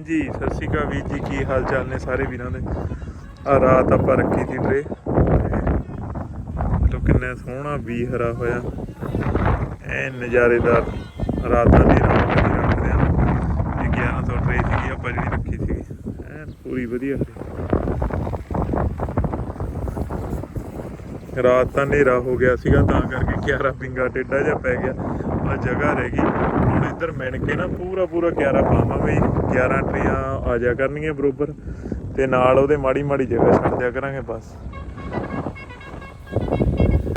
ਜੀ, ਸਤਿ ਸ਼੍ਰੀ ਅਕਾਲ ਵੀਰ ਜੀ, ਕੀ ਹਾਲ ਚਾਲ ਨੇ ਸਾਰੇ ਵੀਰਾਂ ਦੇ? ਆ ਰਾਤ ਆਪਾਂ ਰੱਖੀ ਸੀ ਟਰੇ ਮਤਲਬ ਕਿੰਨਾ ਸੋਹਣਾ ਵੀ ਹਰਾ ਹੋਇਆ। ਐ ਨਜ਼ਾਰੇਦਾਰ ਰਾਤਾਂ ਦੀ ਰਾਤ ਦੀ ਰੱਖਦੇ ਆ। ਇਹ 1100 ਟਰੇ ਸੀਗੀ, ਆਪਾਂ ਜਿਹੜੀ ਰੱਖੀ ਸੀਗੀ। ਐ ਪੂਰੀ ਵਧੀਆ ਰਾਤ ਤਾਂ ਹਨੇਰਾ ਹੋ ਗਿਆ ਸੀਗਾ, ਤਾਂ ਕਰਕੇ 11 ਪਿੰਗਾ ਟੇਡਾ ਜਿਹਾ ਪੈ ਗਿਆ। ਆ ਜਗ੍ਹਾ ਰਹਿ ਗਈ ਹੁਣ ਇੱਧਰ ਮਿਣ ਕੇ ਨਾ ਪੂਰਾ ਪੂਰਾ 11 ਪਾਵਾਂਗੇ ਜੀ। 11 ਟਰੀਆਂ ਆ ਜਾ ਕਰਨਗੀਆਂ ਬਰੋਬਰ। ਤੇ ਨਾਲ ਉਹਦੇ ਮਾੜੀ ਮਾੜੀ ਜਗ੍ਹਾ ਛੱਡ ਦਿਆ ਕਰਾਂਗੇ ਬਸ।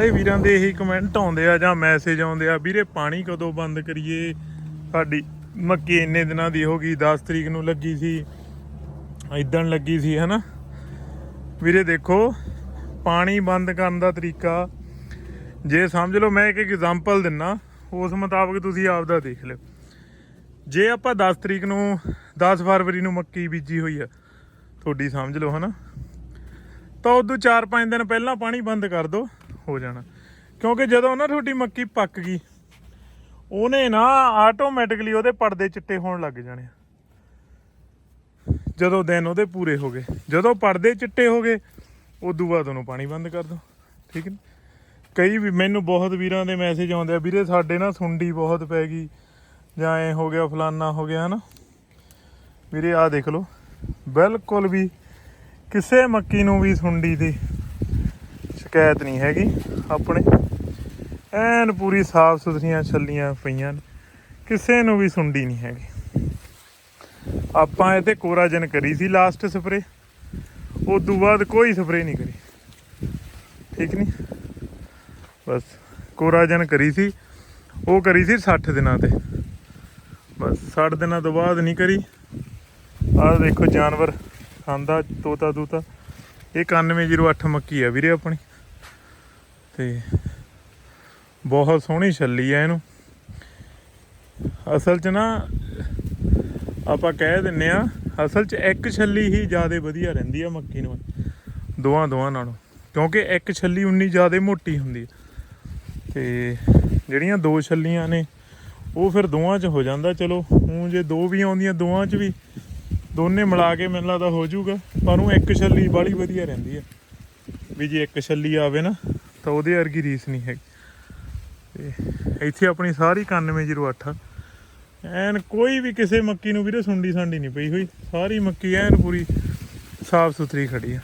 ਇਹ ਵੀਰਾਂ ਦੇ ਇਹੀ ਕਮੈਂਟ ਆਉਂਦੇ ਆ ਜਾਂ ਮੈਸੇਜ ਆਉਂਦੇ ਆ, ਵੀਰੇ ਪਾਣੀ ਕਦੋਂ ਬੰਦ ਕਰੀਏ? ਸਾਡੀ ਮੱਕੀ ਇੰਨੇ ਦਿਨਾਂ ਦੀ ਹੋ ਗਈ 10 ਤਰੀਕ ਨੂੰ ਲੱਗੀ ਸੀ ਇਦਣ ਲੱਗੀ ਸੀ, ਹਨਾ? ਵੀਰੇ ਦੇਖੋ, ਪਾਣੀ ਬੰਦ ਕਰਨ ਦਾ ਤਰੀਕਾ। ਜੇ ਸਮਝ ਲਓ, ਮੈਂ ਇੱਕ ਐਗਜ਼ਾਮਪਲ ਦਿੰਨਾ। ਉਸ ਮੁਤਾਬਕ ਤੁਸੀਂ ਆਪ ਦਾ ਦੇਖ ਲਿਓ। ਜੇ ਆਪਾਂ 10 ਤਰੀਕ ਨੂੰ 10 ਫਰਵਰੀ ਨੂੰ ਮੱਕੀ ਬੀਜੀ ਹੋਈ ਆ, ਤੁਹਾਡੀ ਸਮਝ ਲਓ ਹਨਾ। ਤਾਂ ਉਦੋਂ 4-5 ਦਿਨ ਪਹਿਲਾਂ ਪਾਣੀ ਬੰਦ ਕਰ ਦਿਓ ਹੋ ਜਾਣਾ। ਕਿਉਂਕਿ ਜਦੋਂ ਨਾ ਤੁਹਾਡੀ ਮੱਕੀ ਪੱਕ ਗਈ, ਉਹਨੇ ਨਾ ਆਟੋਮੈਟਿਕਲੀ ਉਹਦੇ ਪਰਦੇ ਚਿੱਟੇ ਹੋਣ ਲੱਗ ਜਾਣੇ ਜਦੋਂ ਦਿਨ ਉਹਦੇ ਪੂਰੇ ਹੋ ਗਏ, ਜਦੋਂ ਪਰਦੇ ਚਿੱਟੇ ਹੋ ਗਏ, ਉਦੋਂ ਬਾਅਦ ਉਹਨੂੰ ਪਾਣੀ ਬੰਦ ਕਰ ਦਿਓ ਠੀਕ ਹੈ ਕਈ ਵੀ ਮੈਨੂੰ ਬਹੁਤ ਵੀਰਾਂ ਦੇ ਮੈਸੇਜ ਆਉਂਦੇ ਆ, ਵੀਰੇ ਸਾਡੇ ਨਾ ਸੁੰਡੀ ਬਹੁਤ ਪੈ ਗਈ। ਜਾਂ ਐ ਹੋ ਗਿਆ, ਫਲਾਨਾ ਹੋ ਗਿਆ, ਹਨਾ? ਵੀਰੇ ਆਹ ਦੇਖ ਲਓ। ਬਿਲਕੁਲ ਵੀ ਕਿਸੇ ਮੱਕੀ ਨੂੰ ਵੀ ਸੁੰਡੀ ਦੀ ਸ਼ਿਕਾਇਤ ਨਹੀਂ ਹੈਗੀ ਆਪਣੇ। ਐਨ ਪੂਰੀ ਸਾਫ਼ ਸੁਥਰੀਆਂ ਛੱਲੀਆਂ ਪਈਆਂ ਕਿਸੇ ਨੂੰ ਵੀ ਸੁੰਡੀ ਨਹੀਂ ਹੈਗੀ। ਆਪਾਂ ਇਹ ਤੇ ਕੋਰਾਜਨ ਕਰੀ ਸੀ ਲਾਸਟ ਸਪਰੇ ਉਸ ਤੋਂ ਬਾਅਦ ਕੋਈ ਸਪਰੇ ਨਹੀਂ ਕਰੀ। ਠੀਕ ਨਹੀਂ ਬਸ, ਕੋਰਾਜਨ ਕਰੀ ਸੀ। ਉਹ ਕਰੀ ਸੀ 60 ਦਿਨਾਂ ਤੇ। ਬਸ 60 ਦਿਨਾਂ ਤੋਂ ਬਾਅਦ ਨਹੀਂ ਕਰੀ। ਆਹ ਦੇਖੋ ਜਾਨਵਰ, ਖਾਂਦਾ, ਤੋਤਾ ਦੂਤਾ। ਇਹ 9108 ਮੱਕੀ ਆ ਵੀਰੇ ਆਪਣੀ। ਤੇ ਬਹੁਤ ਸੋਹਣੀ ਛੱਲੀ ਆ ਇਹਨੂੰ। ਅਸਲ 'ਚ ਨਾ ਆਪਾਂ ਕਹਿ ਦਿੰਨੇ ਆ, ਅਸਲ 'ਚ ਇੱਕ ਛੱਲੀ ਹੀ ਜ਼ਿਆਦਾ ਵਧੀਆ ਰਹਿੰਦੀ ਆ ਮੱਕੀ ਨੂੰ ਦੋਵਾਂ ਦੋਵਾਂ ਨਾਲੋਂ। ਕਿਉਂਕਿ ਇੱਕ ਛੱਲੀ ਉਨੀ ਜ਼ਿਆਦਾ ਮੋਟੀ ਹੁੰਦੀ ਹੈ ਤੇ ਜਿਹੜੀਆਂ ਦੋ ਛੱਲੀਆਂ ਨੇ, ਉਹ ਫਿਰ ਦੋਵਾਂ 'ਚ ਹੋ ਜਾਂਦਾ। ਚਲੋ, ਹੁਣ ਜੇ ਦੋ ਵੀ ਆਉਂਦੀਆਂ ਦੋਵਾਂ 'ਚ ਵੀ, ਦੋਨੇ ਮਿਲਾ ਕੇ ਮੈਨੂੰ ਲੱਗਦਾ ਹੋ ਜਾਊਗਾ। ਪਰ ਉਹ ਇੱਕ ਛੱਲੀ ਬਾਲੀ ਵਧੀਆ ਰਹਿੰਦੀ ਹੈ ਵੀ ਜੇ ਇੱਕ ਛੱਲੀ ਆਵੇ ਨਾ, ਤਾਂ ਉਹਦੇ ਵਰਗੀ ਰੀਸ ਨਹੀਂ ਹੈਗੀ। ਤੇ ਇੱਥੇ ਆਪਣੀ ਸਾਰੀ 9108 ਆ। ਐਨ ਕੋਈ ਵੀ ਕਿਸੇ ਮੱਕੀ ਨੂੰ ਵੀਰੇ ਸੁੰਡੀ ਸਾਂਡੀ ਨਹੀਂ ਪਈ ਹੋਈ। ਸਾਰੀ ਮੱਕੀ ਐਨ ਪੂਰੀ ਸਾਫ਼ ਸੁਥਰੀ ਖੜੀ ਆ।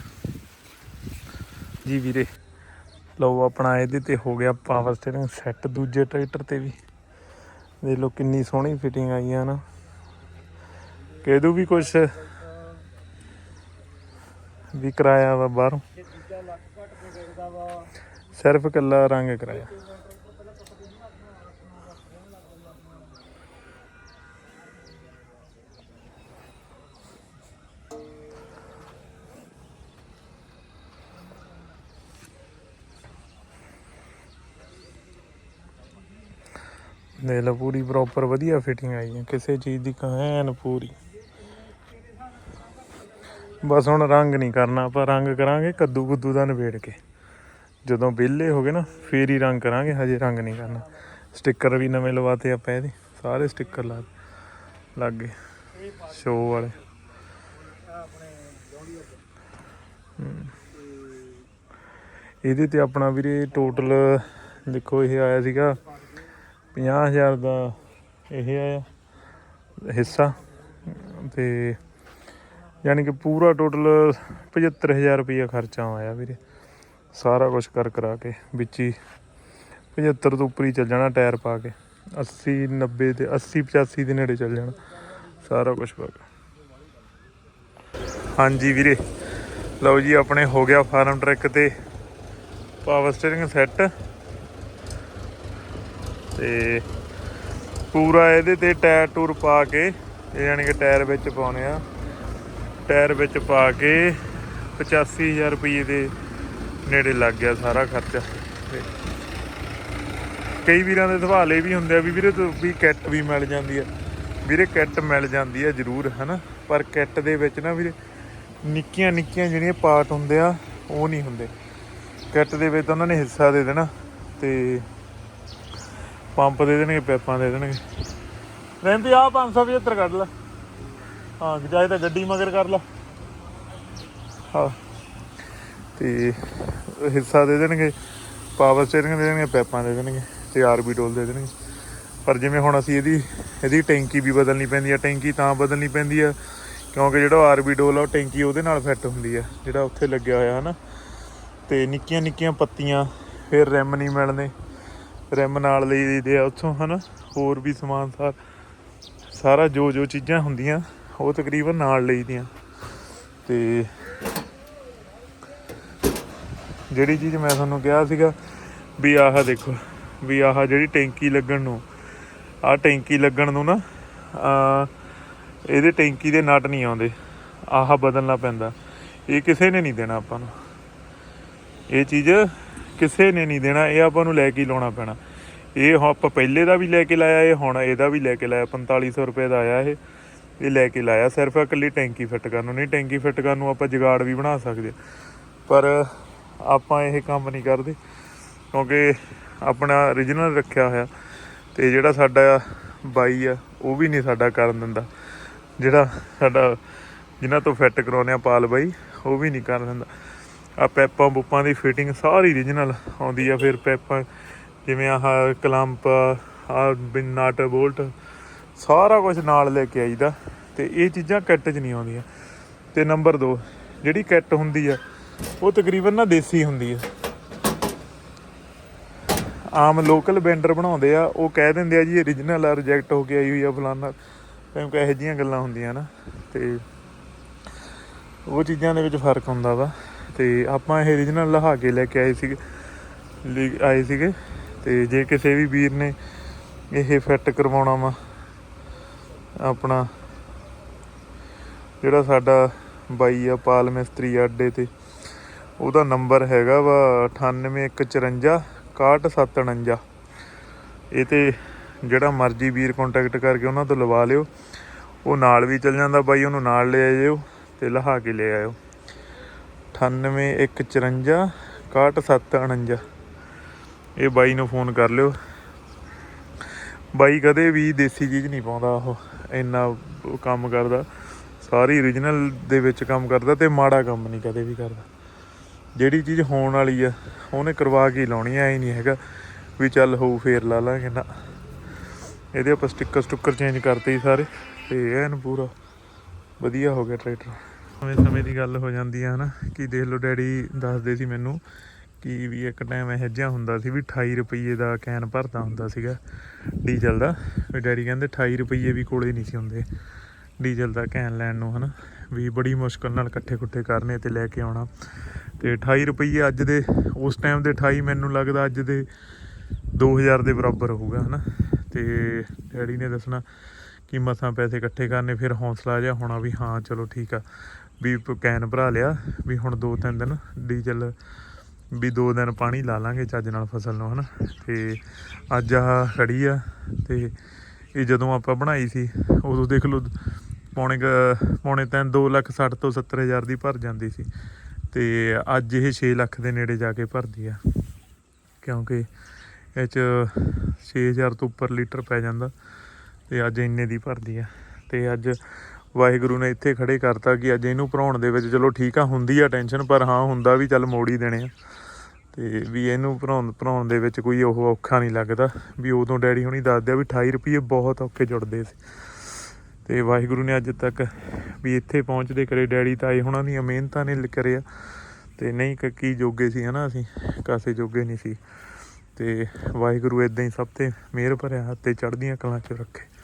ਜੀ ਵੀਰੇ। ਲਓ ਆਪਣਾ ਇਹਦੇ ਤੇ ਹੋ ਗਿਆ ਪਾਵਰ ਸਟੀਅਰਿੰਗ ਸੈੱਟ ਦੂਜੇ ਟਰੈਕਟਰ ਤੇ ਵੀ। ਦੇਖ ਲਓ ਕਿੰਨੀ ਸੋਹਣੀ ਫਿਟਿੰਗ ਆਈ ਆ ਨਾ। ਕਿਹਦੂ ਵੀ ਕੁਛ ਵੀ ਕਰਾਇਆ ਵਾ ਬਾਹਰੋਂ। ਸਿਰਫ ਕੱਲਾ ਰੰਗ ਕਰਾਇਆ। ਦੇਖ ਲਓ ਪੂਰੀ ਪ੍ਰੋਪਰ ਵਧੀਆ ਫਿਟਿੰਗ ਆਈ ਹੈ, ਕਿਸੇ ਚੀਜ਼ ਦੀ ਕਹਿਣ ਪੂਰੀ। ਬਸ ਹੁਣ ਰੰਗ ਨਹੀਂ ਕਰਨਾ, ਆਪਾਂ ਰੰਗ ਕਰਾਂਗੇ ਕੱਦੂ ਕੁੱਦੂ ਦਾ ਨਵੇੜ ਕੇ। ਜਦੋਂ ਵਿਹਲੇ ਹੋ ਗਏ ਨਾ, ਫੇਰ ਹੀ ਰੰਗ ਕਰਾਂਗੇ, ਹਜੇ ਰੰਗ ਨਹੀਂ ਕਰਨਾ। ਸਟicker ਵੀ ਨਵੇਂ ਲਵਾਤੇ ਆਪਾਂ ਇਹਦੇ, ਸਾਰੇ ਸਟicker ਲਾ ਲੱਗ ਗਏ ਸ਼ੋ ਵਾਲੇ। ਇਹਦੇ ਤੇ ਆਪਣਾ ਵੀਰੇ ਟੋਟਲ ਦੇਖੋ, ਇਹ ਆਇਆ ਸੀਗਾ 50000 ਦਾ ਇਹ ਆ ਹਿੱਸਾ ਤੇ ਯਾਨੀ ਕਿ ਪੂਰਾ ਟੋਟਲ 75000 ਰੁਪਇਆ ਖਰਚਾ ਆਇਆ ਵੀਰੇ। ਸਾਰਾ ਕੁਝ ਕਰ ਕਰਾ ਕੇ ਵਿੱਚ ਹੀ 75 ਤੋਂ ਉੱਪਰ ਹੀ ਚੱਲ ਜਾਣਾ ਟਾਇਰ ਪਾ ਕੇ। 80 90 ਤੇ 80 85 ਦੇ ਨੇੜੇ ਚੱਲ ਜਾਣਾ। ਸਾਰਾ ਕੁਝ ਪਾ ਕੇ। ਹਾਂਜੀ ਵੀਰੇ, ਲਓ ਜੀ ਆਪਣੇ ਹੋ ਗਿਆ ਫਾਰਮ ਟਰੈਕ ਤੇ ਪਾਵਰ ਸਟੀਅਰਿੰਗ ਸੈੱਟ ਤੇ ਪੂਰਾ ਇਹਦੇ ਤੇ ਟਾਇਰ ਟੂਰ ਪਾ ਕੇ, ਇਹ ਯਾਨੀ ਕਿ ਟਾਇਰ ਵਿੱਚ ਪਾਉਣੇ ਆ। ਟਾਇਰ ਵਿੱਚ ਪਾ ਕੇ 85000 ਰੁਪਏ ਦੇ ਨੇੜੇ ਲੱਗ ਗਿਆ ਸਾਰਾ ਖਰਚਾ। ਤੇ ਕਈ ਵੀਰਾਂ ਦੇ ਸਵਾਲ ਇਹ ਵੀ ਹੁੰਦੇ ਆ ਵੀ ਵੀਰੇ ਤੋਂ ਵੀ ਕਿੱਟ ਵੀ ਮਿਲ ਜਾਂਦੀ ਆ। ਵੀਰੇ ਕਿੱਟ ਮਿਲ ਜਾਂਦੀ ਆ ਜ਼ਰੂਰ, ਹਨਾ? ਪਰ ਕਿੱਟ ਦੇ ਵਿੱਚ ਨਾ ਵੀਰੇ ਨਿੱਕੀਆਂ ਨਿੱਕੀਆਂ ਜਿਹੜੀਆਂ ਪਾਰਟ ਹੁੰਦੇ ਆ, ਉਹ ਨਹੀਂ ਹੁੰਦੇ। ਕਿੱਟ ਦੇ ਵਿੱਚ ਉਹਨਾਂ ਨੇ ਹਿੱਸਾ ਦੇ ਦੇਣਾ ਤੇ ਪੰਪ ਦੇ ਦੇਣਗੇ, ਪੈਪਾਂ ਦੇ ਦੇਣਗੇ। ਰੈਂਪੀ ਆ 575 ਕੱਢ ਲੈ। ਹਾਂ ਜਾਏ ਤਾਂ ਗੱਡੀ ਮਗਰ ਕਰ ਲਾ। ਹਾਂ। ਤੇ ਹਿੱਸਾ ਦੇ ਦੇਣਗੇ, ਪਾਵਰ ਸਟੀਅਰਿੰਗ ਦੇ ਦੇਣਗੇ, ਪੈਪਾਂ ਦੇ ਦੇਣਗੇ, ਤੇ ਆਰਬੀ ਡੋਲ ਦੇ ਦੇਣਗੇ। ਪਰ ਜਿਵੇਂ ਹੁਣ ਅਸੀਂ ਇਹਦੀ ਇਹਦੀ ਟੈਂਕੀ ਵੀ ਬਦਲਣੀ ਪੈਂਦੀ ਆ, ਟੈਂਕੀ ਤਾਂ ਬਦਲਣੀ ਪੈਂਦੀ ਆ, ਕਿਉਂਕਿ ਜਿਹੜਾ ਆਰਬੀ ਡੋਲ ਆ, ਉਹ ਟੈਂਕੀ ਉਹਦੇ ਨਾਲ ਫਿੱਟ ਹੁੰਦੀ ਆ, ਜਿਹੜਾ ਉੱਥੇ ਲੱਗਿਆ ਹੋਇਆ ਹਨਾ। ਤੇ ਨਿੱਕੀਆਂ ਨਿੱਕੀਆਂ ਪੱਤੀਆਂ, ਫਿਰ ਰਿਮ ਨਹੀਂ ਮਿਲਣੇ। ਰਿਮ ਨਾਲ ਲਈ ਦੀਦੇ ਆ ਉੱਥੋਂ, ਹਨਾ? ਹੋਰ ਵੀ ਸਮਾਨ ਸਾਰ ਸਾਰਾ ਜੋ ਜੋ ਚੀਜ਼ਾਂ ਹੁੰਦੀਆਂ, ਉਹ ਤਕਰੀਬਨ ਨਾਲ ਲਈਦੀਆਂ ਤੇ ਜਿਹੜੀ ਚੀਜ਼ ਮੈਂ ਤੁਹਾਨੂੰ ਕਿਹਾ ਸੀਗਾ ਵੀ ਆਹ ਦੇਖੋ, ਵੀ ਆਹ ਜਿਹੜੀ ਟੈਂਕੀ ਲੱਗਣ ਨੂੰ, ਆਹ ਟੈਂਕੀ ਲੱਗਣ ਨੂੰ ਨਾ ਆ ਇਹਦੇ ਟੈਂਕੀ ਦੇ ਨਟ ਨਹੀਂ ਆਉਂਦੇ। ਆਹ ਬਦਲਣਾ ਪੈਂਦਾ। ਇਹ ਕਿਸੇ ਨੇ ਨਹੀਂ ਦੇਣਾ ਆਪਾਂ ਨੂੰ। ਇਹ ਚੀਜ਼ ਕਿਸੇ ਨੇ ਨਹੀਂ ਦੇਣਾ, ਇਹ ਆਪਾਂ ਨੂੰ ਲੈ ਕੇ ਹੀ ਲਾਉਣਾ ਪੈਣਾ। ਇਹ ਆਪਾਂ ਪਹਿਲੇ ਦਾ ਵੀ ਲੈ ਕੇ ਲਾਇਆ, ਇਹ ਹੁਣ ਇਹਦਾ ਵੀ ਲੈ ਕੇ ਲਾਇਆ 4500 ਰੁਪਏ ਦਾ ਆਇਆ ਇਹ। ਇਹ ਲੈ ਕੇ ਲਾਇਆ ਸਿਰਫ ਇਕੱਲੀ ਟੈਂਕੀ ਫਿੱਟ ਕਰਨ ਨੂੰ, ਨਹੀਂ ਟੈਂਕੀ ਫਿੱਟ ਕਰਨ ਨੂੰ ਆਪਾਂ ਜਗਾੜ ਵੀ ਬਣਾ ਸਕਦੇ ਹਾਂ। ਪਰ ਆਪਾਂ ਇਹ ਕੰਮ ਨਹੀਂ ਕਰਦੇ, ਕਿਉਂਕਿ ਆਪਣਾ origignal ਰੱਖਿਆ ਹੋਇਆ ਤੇ ਜਿਹੜਾ ਸਾਡਾ ਬਾਈ ਆ, ਉਹ ਵੀ ਨਹੀਂ ਸਾਡਾ ਕਰਨ ਦਿੰਦਾ। ਜਿਹੜਾ ਸਾਡਾ, ਜਿਨ੍ਹਾਂ ਤੋਂ ਫਿੱਟ ਕਰਾਉਂਦੇ ਆ ਪਾਲ ਬਾਈ, ਉਹ ਵੀ ਨਹੀਂ ਕਰਨ ਦਿੰਦਾ। ਆ ਪੈਪਾਂ ਬੁੱਪਾਂ ਦੀ ਫਿਟਿੰਗ ਸਾਰੀ origignal ਆਉਂਦੀ ਆ, ਫਿਰ ਪੈਪਾਂ ਜਿਵੇਂ ਆਹ ਕਲੰਪ ਆ ਨਟ ਬੋਲਟ, ਸਾਰਾ ਕੁਝ ਨਾਲ ਲੈ ਕੇ ਆਈਦਾ ਤੇ ਇਹ ਚੀਜ਼ਾਂ ਕਿੱਟ 'ਚ ਨਹੀਂ ਆਉਂਦੀਆਂ। ਤੇ ਨੰਬਰ 2 ਜਿਹੜੀ ਕਿੱਟ ਹੁੰਦੀ ਆ, ਉਹ ਤਕਰੀਬਨ ਨਾ ਦੇਸੀ ਹੁੰਦੀ ਆ। ਆਮ ਲੋਕਲ ਵੈਂਡਰ ਬਣਾਉਂਦੇ ਆ, ਉਹ ਕਹਿ ਦਿੰਦੇ ਆ ਜੀ origignal ਆ ਰਿਜੈਕਟ ਹੋ ਕੇ ਆਈ ਹੋਈ ਆ ਫਲਾਨਾ। ਕਿਉਂਕਿ ਇਹੋ ਜਿਹੀਆਂ ਗੱਲਾਂ ਹੁੰਦੀਆਂ ਨਾ, ਤੇ ਉਹ ਚੀਜ਼ਾਂ ਦੇ ਵਿੱਚ ਫ਼ਰਕ ਹੁੰਦਾ ਵਾ। ਤੇ ਆਪਾਂ ਇਹ ਰੀਜਨਲ ਲਹਾ ਕੇ ਲੈ ਕੇ ਆਏ ਸੀਗੇ, ਲੈ- ਆਏ ਸੀਗੇ। ਤੇ ਜੇ ਕਿਸੇ ਵੀ ਵੀਰ ਨੇ ਇਹ ਫਿੱਟ ਕਰਵਾਉਣਾ ਵਾ, ਆਪਣਾ ਜਿਹੜਾ ਸਾਡਾ ਬਾਈ ਆ, ਪਾਲ ਮਿਸਤਰੀ ਆ ਅੱਡੇ ਤੇ, ਉਹਦਾ ਨੰਬਰ ਹੈਗਾ ਵਾ 98154 6149 ਇਹ ਤੇ ਜਿਹੜਾ ਮਰਜ਼ੀ ਵੀਰ ਕੰਟੈਕਟ ਕਰਕੇ ਉਹਨਾਂ ਤੋਂ ਲਵਾ ਲਿਓ। ਉਹ ਨਾਲ ਵੀ ਚੱਲ ਜਾਂਦਾ ਬਾਈ, ਉਹਨੂੰ ਨਾਲ ਲੈ ਆਇਓ ਤੇ ਲਹਾ ਕੇ ਲੈ ਆਇਓ। 98154 6149 ਇਹ ਬਾਈ ਨੂੰ ਫੋਨ ਕਰ ਲਿਓ। ਬਾਈ ਕਦੇ ਵੀ ਦੇਸੀ ਚੀਜ਼ ਨਹੀਂ ਪਾਉਂਦਾ ਉਹ, ਇੰਨਾ ਕੰਮ ਕਰਦਾ। ਸਾਰੀ origignal ਦੇ ਵਿੱਚ ਕੰਮ ਕਰਦਾ ਤੇ ਮਾੜਾ ਕੰਮ ਨਹੀਂ ਕਦੇ ਵੀ ਕਰਦਾ। ਜਿਹੜੀ ਚੀਜ਼ ਹੋਣ ਵਾਲੀ ਆ, ਉਹਨੇ ਕਰਵਾ ਕੇ ਹੀ ਲਾਉਣੀ ਐ ਨਹੀਂ ਹੈਗਾ ਵੀ ਚੱਲ ਹੋਊ, ਫੇਰ ਲਾ ਲਾਂਗੇ, ਨਾ। ਇਹਦੇ ਆਪਾਂ ਸਟicker ਸਟੁੱਕਰ ਚੇਂਜ ਕਰਤੇ ਸਾਰੇ, ਤੇ ਐਨ ਪੂਰਾ ਵਧੀਆ ਹੋ ਗਿਆ ਟਰੈਕਟਰ ਸਮੇਂ ਸਮੇਂ ਦੀ ਗੱਲ ਹੋ ਜਾਂਦੀ ਆ ਹਨਾ, ਕਿ ਦੇਖ ਲਓ ਡੈਡੀ ਦੱਸਦੇ ਸੀ ਮੈਨੂੰ ਕਿ ਵੀ ਇੱਕ ਟਾਈਮ ਇਹੋ ਜਿਹਾ ਹੁੰਦਾ ਸੀ ਵੀ 28 ਰੁਪਏ ਦਾ ਕੈਨ ਭਰਦਾ ਹੁੰਦਾ ਸੀਗਾ ਡੀਜ਼ਲ ਦਾ, ਵੀ ਡੈਡੀ ਕਹਿੰਦੇ 28 ਰੁਪਏ ਵੀ ਕੋਲੇ ਨਹੀਂ ਸੀ ਹੁੰਦੇ ਡੀਜ਼ਲ ਦਾ ਕੈਨ ਲੈਣ ਨੂੰ ਹਨਾ, ਵੀ ਬੜੀ ਮੁਸ਼ਕਲ ਨਾਲ ਇਕੱਠੇ ਕੁੱਠੇ ਕਰਨੇ ਤੇ ਲੈ ਕੇ ਆਉਣਾ ਤੇ 28 ਰੁਪਏ ਅੱਜ ਦੇ, ਉਸ ਟਾਈਮ ਦੇ 28 ਮੈਨੂੰ ਲੱਗਦਾ ਅੱਜ ਦੇ 2000 ਦੇ ਬਰਾਬਰ ਹੋਊਗਾ ਹਨਾ, ਤੇ ਡੈਡੀ ਨੇ ਦੱਸਣਾ ਕਿ ਮਸਾਂ ਪੈਸੇ ਇਕੱਠੇ ਕਰਨੇ, ਫਿਰ ਹੌਸਲਾ ਜਿਹਾ ਹੋਣਾ ਵੀ ਹਾਂ ਚਲੋ ਠੀਕ ਆ। ਵੀ ਪ- ਕੈਨ ਭਰਾ ਲਿਆ ਵੀ ਹੁਣ ਦੋ ਤਿੰਨ ਦਿਨ ਡੀਜ਼ਲ ਵੀ ਦੋ ਦਿਨ ਪਾਣੀ ਲਾ ਲਾਂਗੇ ਚੱਜ ਨਾਲ ਫਸਲ ਨੂੰ, ਹਨਾ? ਤੇ ਅੱਜ ਆਹ ਖੜੀ ਆ ਤੇ ਇਹ ਜਦੋਂ ਆਪਾਂ ਬਣਾਈ ਸੀ, ਉਦੋਂ ਦੇਖ ਲਓ ਪੌਣੇ ਪੌਣੇ ਤਿੰਨ 2 ਲੱਖ 60 ਤੋਂ 70 ਹਜ਼ਾਰ ਦੀ ਭਰ ਜਾਂਦੀ ਸੀ ਤੇ ਅੱਜ ਇਹ 6 ਲੱਖ ਦੇ ਨੇੜੇ ਜਾ ਕੇ ਭਰਦੀ ਆ, ਕਿਉਂਕਿ ਇਹ ਚ 6000 ਤੋਂ ਉੱਪਰ ਲੀਟਰ ਪੈ ਜਾਂਦਾ ਤੇ ਅੱਜ ਇੰਨੇ ਦੀ ਭਰਦੀ ਆ ਤੇ ਅੱਜ ਵਾਹਿਗੁਰੂ ਨੇ ਇੱਥੇ ਖੜੇ ਕਰਤਾ ਕਿ ਅੱਜ ਇਹਨੂੰ ਭਰਾਉਣ ਦੇ ਵਿੱਚ ਚਲੋ ਠੀਕ ਆ, ਹੁੰਦੀ ਆ ਟੈਨਸ਼ਨ ਪਰ ਹਾਂ, ਹੁੰਦਾ ਵੀ ਚੱਲ ਮੋੜੀ ਦੇਣੇ ਆ। ਤੇ ਵੀ ਇਹਨੂੰ ਭਰਾਉਣ ਭਰਾਉਣ ਦੇ ਵਿੱਚ ਕੋਈ ਉਹ ਔਖਾ ਨਹੀਂ ਲੱਗਦਾ। ਵੀ ਉਦੋਂ ਡੈਡੀ ਹੁਣੀ ਦੱਸਦੇ ਆ ਵੀ 28 ਰੁਪਏ ਬਹੁਤ ਔਖੇ ਜੁੜਦੇ ਸੀ। ਤੇ ਵਾਹਿਗੁਰੂ ਨੇ ਅੱਜ ਤੱਕ ਵੀ ਇੱਥੇ ਪਹੁੰਚਦੇ ਕਰੇ। ਡੈਡੀ ਤਾਏ ਹੁਣਾਂ ਦੀਆਂ ਮਿਹਨਤਾਂ ਨੇ ਕਰਿਆ। ਤੇ ਨਹੀਂ ਕੀ ਜੋਗੇ ਸੀ ਹਨਾ ਅਸੀਂ? ਕਾਸੇ ਜੋਗੇ ਨਹੀਂ ਸੀ। ਤੇ ਵਾਹਿਗੁਰੂ ਇਦਾਂ ਹੀ ਸਭ ਤੇ ਮਿਹਰ ਭਰਿਆ, ਹੱਥ ਤੇ ਚੜ੍ਹਦੀਆਂ ਕਲਾਂ 'ਚ ਰੱਖੇ।